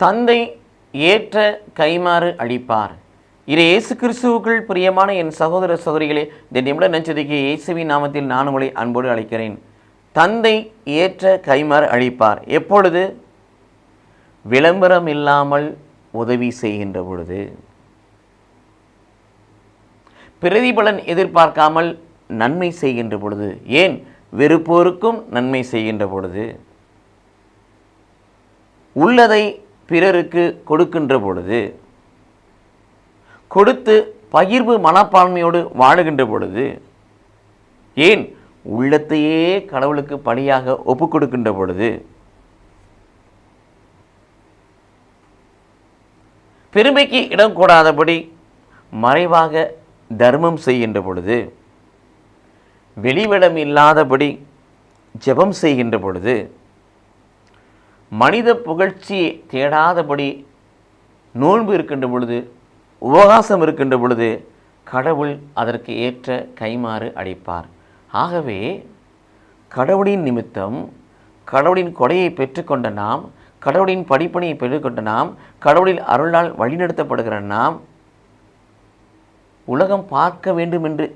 தந்தை ஏற்ற கைமாறு அளிப்பார் இது இயேசு கிறிஸ்துவுக்குள் பிரியமான என் சகோதர சகோதரிகளே இந்த நிமிட நச்சதிக்கு இயேசுவின் நாமத்தில் நான் உங்களை அன்போடு அழைக்கிறேன். தந்தை ஏற்ற கைமாறு அழிப்பார் எப்பொழுது? விளம்பரம் இல்லாமல் உதவி செய்கின்ற பொழுது. பிரதிபலன் எதிர்பார்க்காமல் நன்மை செய்கின்ற பொழுது. ஏன்? வெறுப்போருக்கும் நன்மை செய்கின்ற பொழுது. உள்ளதை பிறருக்கு கொடுக்கின்ற பொழுது கொடுத்து பகிர்வு மனப்பான்மையோடு வாழுகின்ற பொழுது ஏன் உள்ளத்தையே கடவுளுக்கு பணியாக ஒப்புக் கொடுக்கின்ற பொழுது பெருமைக்கு இடம் கூடாதபடி மறைவாக தர்மம் செய்கின்ற பொழுது வெளிவிடம் இல்லாதபடி ஜெபம் செய்கின்ற பொழுது மனித புகழ்ச்சியை தேடாதபடி நோன்பு இருக்கின்ற பொழுது உபகாசம் இருக்கின்ற பொழுது கடவுள் அதற்கு ஏற்ற கைமாறு அடைப்பார். ஆகவே கடவுளின் நிமித்தம் கடவுளின் கொடையை பெற்றுக்கொண்ட நாம் கடவுளின் படிப்பணியை பெற்றுக்கொண்ட நாம் கடவுளின் அருளால் வழிநடத்தப்படுகிற நாம் உலகம் பார்க்க வேண்டும் என்று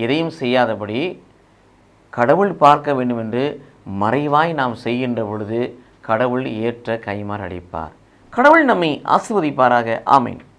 எதையும் செய்யாதபடி கடவுள் பார்க்க வேண்டும் என்று மறைவாய் நாம் செய்கின்ற பொழுது கடவுள் ஏற்ற கைமாறு அளிப்பார் கடவுள் நம்மை ஆசிர்வதிப்பாராக. ஆமேன்.